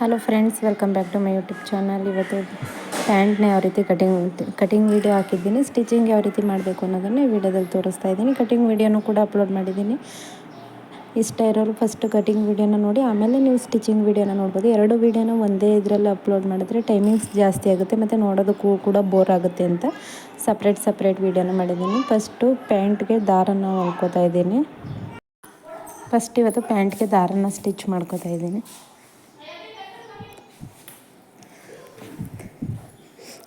Hello friends welcome back to my YouTube channel ಇವತ್ತು ಪ್ಯಾಂಟ್ನ ಯಾವ ರೀತಿ ಕಟಿಂಗ್ ಕಟಿಂಗ್ ವೀಡಿಯೋ ಹಾಕಿದ್ದೀನಿ ಸ್ಟಿಚಿಂಗ್ ಯಾವ ರೀತಿ ಮಾಡಬೇಕು ಅನ್ನೋದನ್ನು ವೀಡಿಯೋದಲ್ಲಿ ತೋರಿಸ್ತಾ ಇದ್ದೀನಿ. ಕಟಿಂಗ್ ವೀಡಿಯೋನೂ ಕೂಡ ಅಪ್ಲೋಡ್ ಮಾಡಿದ್ದೀನಿ. ಇಷ್ಟ ಇರೋರು ಫಸ್ಟ್ ಕಟಿಂಗ್ ವೀಡಿಯೋನ ನೋಡಿ, ಆಮೇಲೆ ನೀವು ಸ್ಟಿಚಿಂಗ್ ವೀಡಿಯೋನ ನೋಡ್ಬೋದು. ಎರಡು ವೀಡಿಯೋನ ಒಂದೇ ಇದರಲ್ಲಿ ಅಪ್ಲೋಡ್ ಮಾಡಿದ್ರೆ ಟೈಮಿಂಗ್ಸ್ ಜಾಸ್ತಿ ಆಗುತ್ತೆ, ಮತ್ತು ನೋಡೋದಕ್ಕೂ ಕೂಡ ಬೋರ್ ಆಗುತ್ತೆ ಅಂತ ಸಪ್ರೇಟ್ ಸಪ್ರೇಟ್ ವೀಡಿಯೋನ ಮಾಡಿದ್ದೀನಿ. ಫಸ್ಟು ಪ್ಯಾಂಟ್ಗೆ ದಾರನ ಹೊಲ್ಕೋತಾ ಇದ್ದೀನಿ. ಫಸ್ಟ್ ಇವತ್ತು ಪ್ಯಾಂಟ್ಗೆ ದಾರನ ಸ್ಟಿಚ್ ಮಾಡ್ಕೋತಾ ಇದ್ದೀನಿ.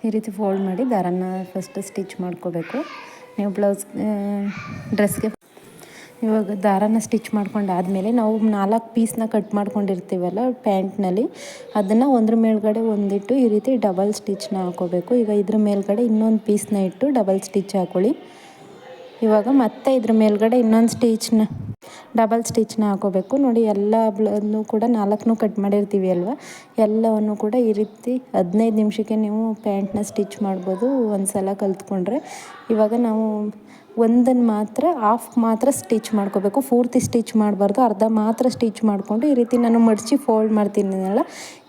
ಈ ರೀತಿ ಫೋಲ್ಡ್ ಮಾಡಿ ದಾರನ ಫಸ್ಟ್ ಸ್ಟಿಚ್ ಮಾಡ್ಕೋಬೇಕು. ನೀವು ಬ್ಲೌಸ್ ಡ್ರೆಸ್ಗೆ ಇವಾಗ ದಾರನ ಸ್ಟಿಚ್ ಮಾಡ್ಕೊಂಡಾದಮೇಲೆ ನಾವು ನಾಲ್ಕು ಪೀಸ್ನ ಕಟ್ ಮಾಡ್ಕೊಂಡಿರ್ತೀವಲ್ಲ ಪ್ಯಾಂಟ್ನಲ್ಲಿ, ಅದನ್ನು ಒಂದ್ರ ಮೇಲ್ಗಡೆ ಒಂದಿಟ್ಟು ಈ ರೀತಿ ಡಬಲ್ ಸ್ಟಿಚ್ನ ಹಾಕೋಬೇಕು. ಈಗ ಇದ್ರ ಮೇಲ್ಗಡೆ ಇನ್ನೊಂದು ಪೀಸ್ನ ಇಟ್ಟು ಡಬಲ್ ಸ್ಟಿಚ್ ಹಾಕೊಳ್ಳಿ. ಇವಾಗ ಮತ್ತೆ ಇದ್ರ ಮೇಲ್ಗಡೆ ಇನ್ನೊಂದು ಸ್ಟಿಚ್ನ ಡಬಲ್ ಸ್ಟಿಚ್ನ ಹಾಕೋಬೇಕು. ನೋಡಿ ಎಲ್ಲ ಬ್ಲನ್ನು ಕೂಡ ನಾಲ್ಕನ್ನು ಕಟ್ ಮಾಡಿರ್ತೀವಿ ಅಲ್ವಾ? ಎಲ್ಲವನ್ನು ಕೂಡ ಈ ರೀತಿ ಹದಿನೈದು ನಿಮಿಷಕ್ಕೆ ನೀವು ಪ್ಯಾಂಟ್ನ ಸ್ಟಿಚ್ ಮಾಡ್ಬೋದು ಒಂದು ಸಲ ಕಲ್ತ್ಕೊಂಡ್ರೆ. ಇವಾಗ ನಾವು ಒಂದನ್ನು ಮಾತ್ರ ಆಫ್ ಮಾತ್ರ ಸ್ಟಿಚ್ ಮಾಡ್ಕೋಬೇಕು. ಪೂರ್ತಿ ಸ್ಟಿಚ್ ಮಾಡಬಾರ್ದು. ಅರ್ಧ ಮಾತ್ರ ಸ್ಟಿಚ್ ಮಾಡಿಕೊಂಡು ಈ ರೀತಿ ನಾನು ಮಡಚಿ ಫೋಲ್ಡ್ ಮಾಡ್ತೀನಲ್ಲ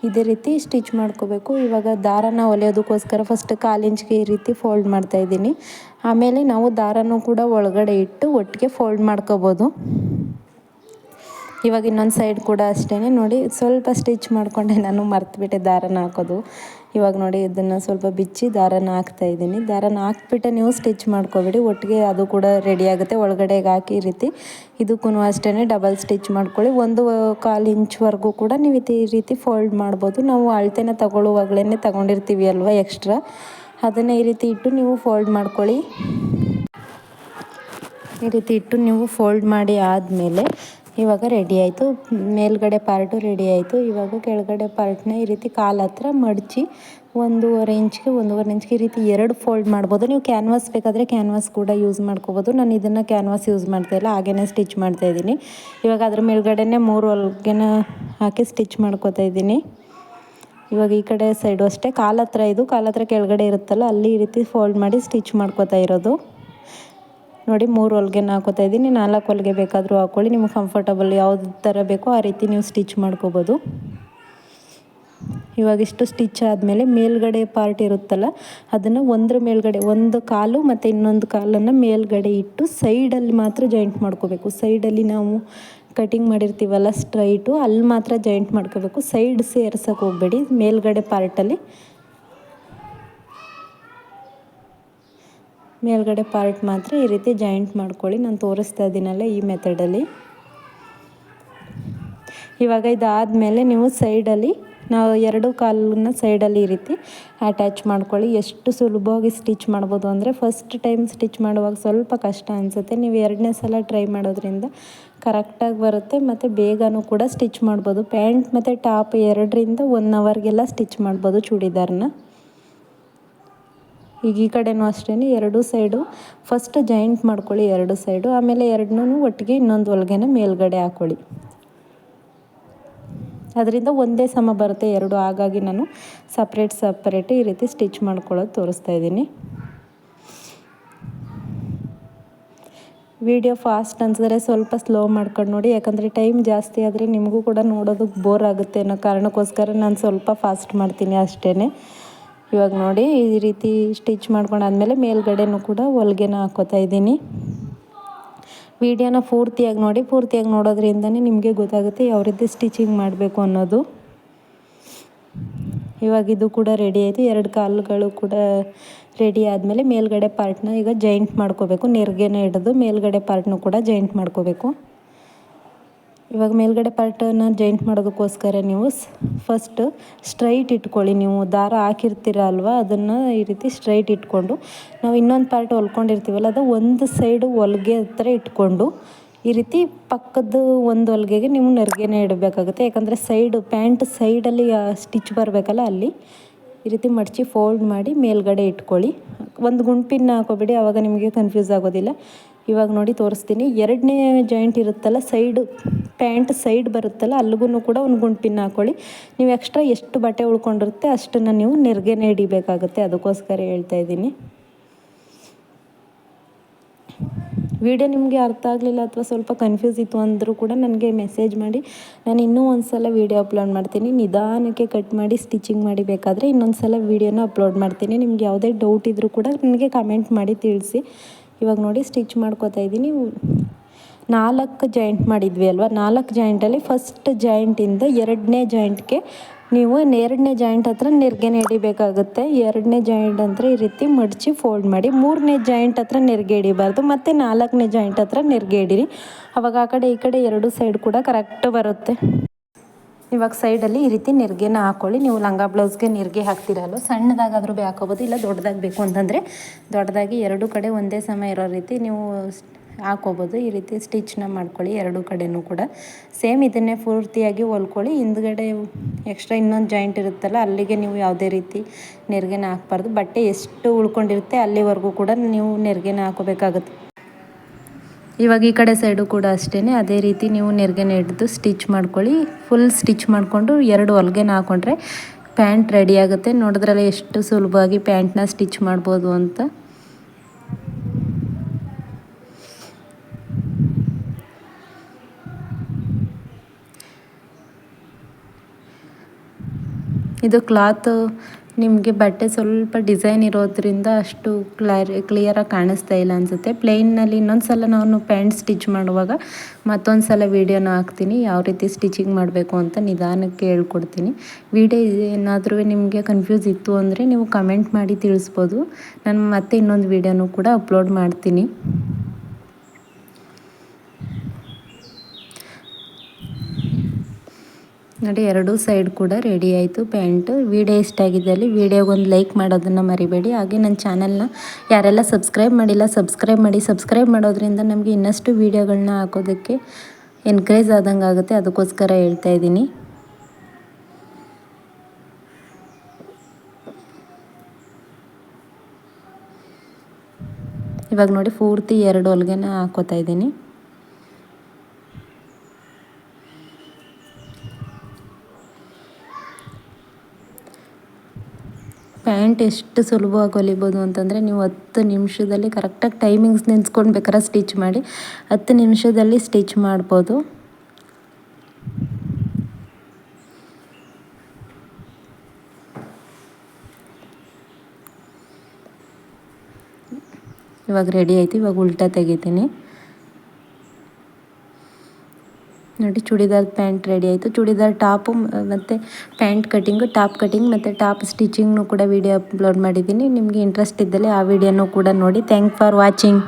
ಇದೇ ರೀತಿ ಸ್ಟಿಚ್ ಮಾಡ್ಕೋಬೇಕು. ಇವಾಗ ದಾರನ ಹೊಲಿಯೋದಕ್ಕೋಸ್ಕರ ಫಸ್ಟ್ ಕಾಲು ಇಂಚ್ಗೆ ಈ ರೀತಿ ಫೋಲ್ಡ್ ಮಾಡ್ತಾಯಿದ್ದೀನಿ ಆಮೇಲೆ ನಾವು ದಾರನೂ ಕೂಡ ಒಳಗಡೆ ಇಟ್ಟು ಒಟ್ಟಿಗೆ ಫೋಲ್ಡ್ ಮಾಡ್ಕೋಬೋದು. ಇವಾಗ ಇನ್ನೊಂದು ಸೈಡ್ ಕೂಡ ಅಷ್ಟೇ ನೋಡಿ, ಸ್ವಲ್ಪ ಸ್ಟಿಚ್ ಮಾಡಿಕೊಂಡೆ ನಾನು ಮರ್ತುಬಿಟ್ಟೆ ದಾರನ ಹಾಕೋದು. ಇವಾಗ ನೋಡಿ, ಇದನ್ನು ಸ್ವಲ್ಪ ಬಿಚ್ಚಿ ದಾರನ ಹಾಕ್ತಾ ಇದ್ದೀನಿ. ದಾರನ ಹಾಕ್ಬಿಟ್ಟೆ ನೀವು ಸ್ಟಿಚ್ ಮಾಡ್ಕೊಬೇಡಿ. ಒಟ್ಟಿಗೆ ಅದು ಕೂಡ ರೆಡಿ ಆಗುತ್ತೆ. ಒಳಗಡೆಗೆ ಹಾಕಿ ಈ ರೀತಿ. ಇದಕ್ಕೂ ಅಷ್ಟೇ ಡಬಲ್ ಸ್ಟಿಚ್ ಮಾಡ್ಕೊಳ್ಳಿ. ಒಂದು ಕಾಲು ಇಂಚ್ವರೆಗೂ ಕೂಡ ನೀವು ಈ ರೀತಿ ಫೋಲ್ಡ್ ಮಾಡ್ಬೋದು. ನಾವು ಅಳತೆನ ತಗೊಳ್ಳುವಾಗಲೇ ತಗೊಂಡಿರ್ತೀವಿ ಅಲ್ವಾ ಎಕ್ಸ್ಟ್ರಾ ಅದನ್ನು ಈ ರೀತಿ ಇಟ್ಟು ನೀವು ಫೋಲ್ಡ್ ಮಾಡ್ಕೊಳ್ಳಿ. ಈ ರೀತಿ ಇಟ್ಟು ನೀವು ಫೋಲ್ಡ್ ಮಾಡಿ ಆದಮೇಲೆ ಇವಾಗ ರೆಡಿ ಆಯಿತು. ಮೇಲ್ಗಡೆ ಪಾರ್ಟು ರೆಡಿ ಆಯಿತು. ಇವಾಗ ಕೆಳಗಡೆ ಪಾರ್ಟ್ನ ಈ ರೀತಿ ಕಾಲು ಹತ್ರ ಮಡಚಿ ಒಂದೂವರೆ ಇಂಚ್ಗೆ ಒಂದೂವರೆ ಇಂಚ್ಗೆ ಈ ರೀತಿ ಎರಡು ಫೋಲ್ಡ್ ಮಾಡ್ಬೋದು. ನೀವು ಕ್ಯಾನ್ವಾಸ್ ಬೇಕಾದರೆ ಕ್ಯಾನ್ವಾಸ್ ಕೂಡ ಯೂಸ್ ಮಾಡ್ಕೋಬೋದು. ನಾನು ಇದನ್ನು ಕ್ಯಾನ್ವಾಸ್ ಯೂಸ್ ಮಾಡ್ತಾಯಿಲ್ಲ ಹಾಗೇ ಸ್ಟಿಚ್ ಮಾಡ್ತಾ ಇದ್ದೀನಿ. ಇವಾಗ ಅದ್ರ ಮೇಲ್ಗಡೆನೇ ಮೂರು ಹೊಲ್ಗೆನ ಹಾಕಿ ಸ್ಟಿಚ್ ಮಾಡ್ಕೋತಾ ಇದ್ದೀನಿ. ಇವಾಗ ಈ ಕಡೆ ಸೈಡು ಅಷ್ಟೇ. ಕಾಲ ಹತ್ರ ಇದು. ಕಾಲ ಹತ್ರ ಕೆಳಗಡೆ ಇರುತ್ತಲ್ಲ, ಅಲ್ಲಿ ಈ ರೀತಿ ಫೋಲ್ಡ್ ಮಾಡಿ ಸ್ಟಿಚ್ ಮಾಡ್ಕೋತಾ ಇರೋದು. ನೋಡಿ ಮೂರು ಹೊಲ್ಗೆನ ಹಾಕೋತಾ ಇದ್ದೀನಿ. ನಾಲ್ಕು ಹೊಲಿಗೆ ಬೇಕಾದರೂ ಹಾಕ್ಕೊಳ್ಳಿ ನಿಮ್ಗೆ ಕಂಫರ್ಟಬಲ್ ಯಾವ್ದು ಥರ ಬೇಕೋ ಆ ರೀತಿ ನೀವು ಸ್ಟಿಚ್ ಮಾಡ್ಕೋಬೋದು. ಇವಾಗ ಇಷ್ಟು ಸ್ಟಿಚ್ ಆದಮೇಲೆ ಮೇಲ್ಗಡೆ ಪಾರ್ಟ್ ಇರುತ್ತಲ್ಲ, ಅದನ್ನು ಒಂದ್ರ ಮೇಲ್ಗಡೆ, ಒಂದು ಕಾಲು ಮತ್ತು ಇನ್ನೊಂದು ಕಾಲನ್ನು ಮೇಲ್ಗಡೆ ಇಟ್ಟು ಸೈಡಲ್ಲಿ ಮಾತ್ರ ಜಾಯಿಂಟ್ ಮಾಡ್ಕೋಬೇಕು. ಸೈಡಲ್ಲಿ ನಾವು ಕಟಿಂಗ್ ಮಾಡಿರ್ತೀವಲ್ಲ ಸ್ಟ್ರೈಟು ಅಲ್ಲಿ ಮಾತ್ರ ಜಾಯಿಂಟ್ ಮಾಡ್ಕೋಬೇಕು. ಸೈಡ್ ಸೇರ್ಸೋಕೆ ಹೋಗಬೇಡಿ. ಮೇಲ್ಗಡೆ ಪಾರ್ಟಲ್ಲಿ ಮೇಲ್ಗಡೆ ಪಾರ್ಟ್ ಮಾತ್ರ ಈ ರೀತಿ ಜಾಯಿಂಟ್ ಮಾಡ್ಕೊಳ್ಳಿ. ನಾನು ತೋರಿಸ್ತಾ ಇದ್ದೀನಲ್ಲ ಈ ಮೆಥಡಲ್ಲಿ ಇವಾಗ ಇದಾದಮೇಲೆ ನೀವು ಸೈಡಲ್ಲಿ ನಾವು ಎರಡು ಕಾಲನ್ನ ಸೈಡಲ್ಲಿ ಈ ರೀತಿ ಅಟ್ಯಾಚ್ ಮಾಡ್ಕೊಳ್ಳಿ. ಎಷ್ಟು ಸುಲಭವಾಗಿ ಸ್ಟಿಚ್ ಮಾಡ್ಬೋದು ಅಂದರೆ ಫಸ್ಟ್ ಟೈಮ್ ಸ್ಟಿಚ್ ಮಾಡುವಾಗ ಸ್ವಲ್ಪ ಕಷ್ಟ ಅನಿಸುತ್ತೆ. ನೀವು ಎರಡನೇ ಸಲ ಟ್ರೈ ಮಾಡೋದ್ರಿಂದ ಕರೆಕ್ಟಾಗಿ ಬರುತ್ತೆ ಮತ್ತು ಬೇಗನೂ ಕೂಡ ಸ್ಟಿಚ್ ಮಾಡ್ಬೋದು. ಪ್ಯಾಂಟ್ ಮತ್ತು ಟಾಪ್ ಎರಡರಿಂದ ಒನ್ ಅವರ್ಗೆಲ್ಲ ಸ್ಟಿಚ್ ಮಾಡ್ಬೋದು ಚೂಡಿದಾರನ್ನ ಈಗ ಈ ಕಡೆನೂ ಅಷ್ಟೇ ಎರಡು ಸೈಡು ಫಸ್ಟ್ ಜಾಯಿಂಟ್ ಮಾಡ್ಕೊಳ್ಳಿ ಎರಡು ಸೈಡು ಆಮೇಲೆ ಎರಡನ್ನೂ ಒಟ್ಟಿಗೆ ಇನ್ನೊಂದು ಹೊಲ್ಗೆನ ಮೇಲ್ಗಡೆ ಹಾಕ್ಕೊಳ್ಳಿ ಅದರಿಂದ ಒಂದೇ ಸಮ ಬರುತ್ತೆ, ಎರಡು ಹಾಗಾಗಿ ನಾನು ಸಪ್ರೇಟ್ ಸಪ್ರೇಟ್ ಈ ರೀತಿ ಸ್ಟಿಚ್ ಮಾಡ್ಕೊಳ್ಳೋದು ತೋರಿಸ್ತಾ ಇದ್ದೀನಿ. ವಿಡಿಯೋ ಫಾಸ್ಟ್ ಅನ್ಸಿದ್ರೆ ಸ್ವಲ್ಪ ಸ್ಲೋ ಮಾಡ್ಕೊಂಡು ನೋಡಿ, ಯಾಕಂದರೆ ಟೈಮ್ ಜಾಸ್ತಿ ಆದರೆ ನಿಮಗೂ ಕೂಡ ನೋಡೋದಕ್ಕೆ ಬೋರ್ ಆಗುತ್ತೆ ಅನ್ನೋ ಕಾರಣಕ್ಕೋಸ್ಕರ ನಾನು ಸ್ವಲ್ಪ ಫಾಸ್ಟ್ ಮಾಡ್ತೀನಿ ಅಷ್ಟೇ ಇವಾಗ ನೋಡಿ ಈ ರೀತಿ ಸ್ಟಿಚ್ ಮಾಡ್ಕೊಂಡಾದ್ಮೇಲೆ ಮೇಲ್ಗಡೆನೂ ಕೂಡ ಹೊಲ್ಗೆನ ಹಾಕೋತಾ ಇದ್ದೀನಿ. ವಿಡಿಯೋನ ಪೂರ್ತಿಯಾಗಿ ನೋಡಿ, ಪೂರ್ತಿಯಾಗಿ ನೋಡೋದ್ರಿಂದನೇ ನಿಮಗೆ ಗೊತ್ತಾಗುತ್ತೆ ಯಾವ ರೀತಿ ಸ್ಟಿಚಿಂಗ್ ಮಾಡಬೇಕು ಅನ್ನೋದು. ಇವಾಗ ಇದು ಕೂಡ ರೆಡಿ ಆಯಿತು. ಎರಡು ಕಾಲುಗಳು ಕೂಡ ರೆಡಿ ಆದಮೇಲೆ ಮೇಲ್ಗಡೆ ಪಾರ್ಟ್ನ ಈಗ ಜಾಯಿಂಟ್ ಮಾಡ್ಕೋಬೇಕು. ನೆರಿಗೆನ ಹಿಡಿದು ಮೇಲ್ಗಡೆ ಪಾರ್ಟ್ನೂ ಕೂಡ ಜಾಯಿಂಟ್ ಮಾಡ್ಕೋಬೇಕು. ಇವಾಗ ಮೇಲ್ಗಡೆ ಪಾರ್ಟನ್ನ ಜಾಯಿಂಟ್ ಮಾಡೋದಕ್ಕೋಸ್ಕರ ನೀವು ಫಸ್ಟ್ ಸ್ಟ್ರೈಟ್ ಇಟ್ಕೊಳ್ಳಿ. ನೀವು ದಾರ ಹಾಕಿರ್ತೀರ ಅಲ್ವಾ? ಅದನ್ನು ಈ ರೀತಿ ಸ್ಟ್ರೈಟ್ ಇಟ್ಕೊಂಡು, ನಾವು ಇನ್ನೊಂದು ಪಾರ್ಟ್ ಹೊಲ್ಕೊಂಡಿರ್ತೀವಲ್ಲ, ಅದು ಒಂದು ಸೈಡು ಹೊಲಿಗೆ ಹತ್ರ ಇಟ್ಕೊಂಡು, ಈ ರೀತಿ ಪಕ್ಕದ ಒಂದು ಹೊಲ್ಗೆಗೆ ನೀವು ನೆರಿಗೆನೇ ಇಡಬೇಕಾಗುತ್ತೆ. ಯಾಕಂದರೆ ಸೈಡು ಪ್ಯಾಂಟ್ ಸೈಡಲ್ಲಿ ಸ್ಟಿಚ್ ಬರಬೇಕಲ್ಲ ಅಲ್ಲಿ, ಈ ರೀತಿ ಮಡಚಿ ಫೋಲ್ಡ್ ಮಾಡಿ ಮೇಲ್ಗಡೆ ಇಟ್ಕೊಳ್ಳಿ. ಒಂದು ಗುಂಪಿನ ಹಾಕೋಬೇಡಿ ಆವಾಗ ನಿಮಗೆ ಕನ್ಫ್ಯೂಸ್ ಆಗೋದಿಲ್ಲ. ಇವಾಗ ನೋಡಿ ತೋರಿಸ್ತೀನಿ. ಎರಡನೇ ಜಾಯಿಂಟ್ ಇರುತ್ತಲ್ಲ ಸೈಡು ಪ್ಯಾಂಟ್ ಸೈಡ್ ಬರುತ್ತಲ್ಲ ಅಲ್ಲಿಗೂ ಕೂಡ ಒಂದು ಗುಂಡು ಪಿನ್ ಹಾಕ್ಕೊಳ್ಳಿ ನೀವು ಎಕ್ಸ್ಟ್ರಾ ಎಷ್ಟು ಬಟ್ಟೆ ಉಳ್ಕೊಂಡಿರುತ್ತೆ ಅಷ್ಟನ್ನು ನೀವು ನೆರಿಗೆನೇ ಹಿಡಿಬೇಕಾಗುತ್ತೆ. ಅದಕ್ಕೋಸ್ಕರ ಹೇಳ್ತಾ ಇದ್ದೀನಿ. ವಿಡಿಯೋ ನಿಮಗೆ ಅರ್ಥ ಆಗಲಿಲ್ಲ ಅಥವಾ ಸ್ವಲ್ಪ ಕನ್ಫ್ಯೂಸ್ ಇತ್ತು ಅಂದರೂ ಕೂಡ ನನಗೆ ಮೆಸೇಜ್ ಮಾಡಿ. ನಾನು ಇನ್ನೂ ಒಂದು ಸಲ ವೀಡಿಯೋ ಅಪ್ಲೋಡ್ ಮಾಡ್ತೀನಿ. ನಿಧಾನಕ್ಕೆ ಕಟ್ ಮಾಡಿ ಸ್ಟಿಚಿಂಗ್ ಮಾಡಿ ಬೇಕಾದರೆ ಇನ್ನೊಂದು ಸಲ ವೀಡಿಯೋನ ಅಪ್ಲೋಡ್ ಮಾಡ್ತೀನಿ. ನಿಮ್ಗೆ ಯಾವುದೇ ಡೌಟ್ ಇದ್ದರೂ ಕೂಡ ನನಗೆ ಕಮೆಂಟ್ ಮಾಡಿ ತಿಳಿಸಿ. ಇವಾಗ ನೋಡಿ ಸ್ಟಿಚ್ ಮಾಡ್ಕೋತಾ ಇದ್ದೀನಿ. ನಾಲ್ಕು ಜಾಯಿಂಟ್ ಮಾಡಿದ್ವಿ ಅಲ್ವಾ? ನಾಲ್ಕು ಜಾಯಿಂಟಲ್ಲಿ ಫಸ್ಟ್ ಜಾಯಿಂಟಿಂದ ಎರಡನೇ ಜಾಯಿಂಟ್ಗೆ ನೀವು ಎರಡನೇ ಜಾಯಿಂಟ್ ಹತ್ರ ನೆರಿಗೆ ಹಿಡಿಬೇಕಾಗುತ್ತೆ ಎರಡನೇ ಜಾಯಿಂಟ್ ಅಂದರೆ ಈ ರೀತಿ ಮಡಚಿ ಫೋಲ್ಡ್ ಮಾಡಿ ಮೂರನೇ ಜಾಯಿಂಟ್ ಹತ್ರ ನೆರಿಗೆ ಹಿಡಿಬಾರ್ದು. ಮತ್ತು ನಾಲ್ಕನೇ ಜಾಯಿಂಟ್ ಹತ್ರ ನೆರಿಗೆ ಹಿಡೀರಿ. ಅವಾಗ ಆ ಕಡೆ ಈ ಕಡೆ ಎರಡು ಸೈಡ್ ಕೂಡ ಕರೆಕ್ಟ್ ಬರುತ್ತೆ. ಇವಾಗ ಸೈಡಲ್ಲಿ ಈ ರೀತಿ ನೆರಿಗೆನ ಹಾಕ್ಕೊಳ್ಳಿ ನೀವು ಲಂಗ ಬ್ಲೌಸ್ಗೆ ನೆರಿಗೆ ಹಾಕ್ತಿರಲ್ಲ ಸಣ್ಣದಾಗಾದರೂ ಹಾಕೋಬೋದು ಇಲ್ಲ ದೊಡ್ಡದಾಗಿ ಬೇಕು ಅಂತಂದರೆ ದೊಡ್ಡದಾಗಿ ಎರಡು ಕಡೆ ಒಂದೇ ಸಮಯ ಇರೋ ರೀತಿ ನೀವು ಹಾಕೋಬೋದು. ಈ ರೀತಿ ಸ್ಟಿಚ್ನ ಮಾಡ್ಕೊಳ್ಳಿ ಎರಡು ಕಡೆಯೂ ಕೂಡ. ಸೇಮ್ ಇದನ್ನೇ ಪೂರ್ತಿಯಾಗಿ ಹೊಲ್ಕೊಳ್ಳಿ. ಹಿಂದ್ಗಡೆ ಎಕ್ಸ್ಟ್ರಾ ಇನ್ನೊಂದು ಜಾಯಿಂಟ್ ಇರುತ್ತಲ್ಲ, ಅಲ್ಲಿಗೆ ನೀವು ಯಾವುದೇ ರೀತಿ ನೆರಿಗೆನ ಹಾಕ್ಬಾರ್ದು. ಬಟ್ಟೆ ಎಷ್ಟು ಉಳ್ಕೊಂಡಿರುತ್ತೆ ಅಲ್ಲಿವರೆಗೂ ಕೂಡ ನೀವು ನೆರಿಗೆನ ಹಾಕೋಬೇಕಾಗುತ್ತೆ. ಇವಾಗ ಈ ಕಡೆ ಸೈಡು ಕೂಡ ಅಷ್ಟೇ ಅದೇ ರೀತಿ ನೀವು ನೆರಿಗೆನ ಹಿಡಿದು ಸ್ಟಿಚ್ ಮಾಡ್ಕೊಳ್ಳಿ. ಫುಲ್ ಸ್ಟಿಚ್ ಮಾಡಿಕೊಂಡು ಎರಡು ಹೊಲ್ಗೆನ ಹಾಕೊಂಡ್ರೆ ಪ್ಯಾಂಟ್ ರೆಡಿ ಆಗುತ್ತೆ. ನೋಡಿದ್ರಲ್ಲ ಎಷ್ಟು ಸುಲಭವಾಗಿ ಪ್ಯಾಂಟ್ನ ಸ್ಟಿಚ್ ಮಾಡ್ಬೋದು ಅಂತ. ಇದು ಕ್ಲಾತ್ ನಿಮಗೆ ಬಟ್ಟೆ ಸ್ವಲ್ಪ ಡಿಸೈನ್ ಇರೋದ್ರಿಂದ ಅಷ್ಟು ಕ್ಲಾರಿ ಕ್ಲಿಯರಾಗಿ ಕಾಣಿಸ್ತಾ ಇಲ್ಲ ಅನಿಸುತ್ತೆ. ಪ್ಲೈನ್ನಲ್ಲಿ ಇನ್ನೊಂದು ಸಲ ನಾನು ಪ್ಯಾಂಟ್ ಸ್ಟಿಚ್ ಮಾಡುವಾಗ ಮತ್ತೊಂದು ಸಲ ವೀಡಿಯೋನ ಹಾಕ್ತೀನಿ. ಯಾವ ರೀತಿ ಸ್ಟಿಚಿಂಗ್ ಮಾಡಬೇಕು ಅಂತ ನಿಧಾನಕ್ಕೆ ಹೇಳ್ಕೊಡ್ತೀನಿ. ವೀಡಿಯೋ ಏನಾದರೂ ನಿಮಗೆ ಕನ್ಫ್ಯೂಸ್ ಇತ್ತು ಅಂದರೆ ನೀವು ಕಮೆಂಟ್ ಮಾಡಿ ತಿಳಿಸ್ಬೋದು. ನಾನು ಮತ್ತೆ ಇನ್ನೊಂದು ವೀಡಿಯೋನೂ ಕೂಡ ಅಪ್ಲೋಡ್ ಮಾಡ್ತೀನಿ. ನೋಡಿ, ಎರಡೂ ಸೈಡ್ ಕೂಡ ರೆಡಿ ಆಯಿತು ಪ್ಯಾಂಟು ವೀಡಿಯೋ ಇಷ್ಟ ಆಗಿದ್ದಲ್ಲಿ ವೀಡಿಯೋಗೊಂದು ಲೈಕ್ ಮಾಡೋದನ್ನು ಮರಿಬೇಡಿ. ಹಾಗೆ ನನ್ನ ಚಾನಲ್ನ ಯಾರೆಲ್ಲ ಸಬ್ಸ್ಕ್ರೈಬ್ ಮಾಡಿಲ್ಲ ಸಬ್ಸ್ಕ್ರೈಬ್ ಮಾಡಿ. ಸಬ್ಸ್ಕ್ರೈಬ್ ಮಾಡೋದ್ರಿಂದ ನಮಗೆ ಇನ್ನಷ್ಟು ವೀಡಿಯೋಗಳನ್ನ ಹಾಕೋದಕ್ಕೆ ಎನ್ಕರೇಜ್ ಆದಂಗೆ ಆಗುತ್ತೆ. ಅದಕ್ಕೋಸ್ಕರ ಹೇಳ್ತಾ ಇದ್ದೀನಿ. ಇವಾಗ ನೋಡಿ, ಪೂರ್ತಿ ಎರಡು ಹೊಲಿಗೆನ ಹಾಕೋತಾ ಇದ್ದೀನಿ. ಪ್ಯಾಂಟ್ ಎಷ್ಟು ಸುಲಭವಾಗಿ ಹೊಲಿಬೋದು ಅಂತಂದರೆ ನೀವು ಹತ್ತು ನಿಮಿಷದಲ್ಲಿ ಕರೆಕ್ಟಾಗಿ ಟೈಮಿಂಗ್ಸ್ ನೆನೆಸ್ಕೊಂಡು ಬೇಕಾದ್ರೆ ಸ್ಟಿಚ್ ಮಾಡಿ ಹತ್ತು ನಿಮಿಷದಲ್ಲಿ ಸ್ಟಿಚ್ ಮಾಡ್ಬೋದು. ಇವಾಗ ರೆಡಿ ಆಯ್ತು, ಇವಾಗ ಉಲ್ಟಾ ತೆಗಿತೀನಿ. ನೋಡಿ ಚೂಡಿದಾರ್ ಪ್ಯಾಂಟ್ ರೆಡಿ ಆಯಿತು. ಚೂಡಿದಾರ್ ಟಾಪು, ಮತ್ತು ಪ್ಯಾಂಟ್ ಕಟ್ಟಿಂಗು ಟಾಪ್ ಕಟ್ಟಿಂಗ್ ಮತ್ತು ಟಾಪ್ ಸ್ಟಿಚಿಂಗ್ನು ಕೂಡ ವೀಡಿಯೋ ಅಪ್ಲೋಡ್ ಮಾಡಿದ್ದೀನಿ. ನಿಮಗೆ ಇಂಟ್ರೆಸ್ಟ್ ಇದ್ದಲ್ಲಿ ಆ ವಿಡಿಯೋನೂ ಕೂಡ ನೋಡಿ. Thank for watching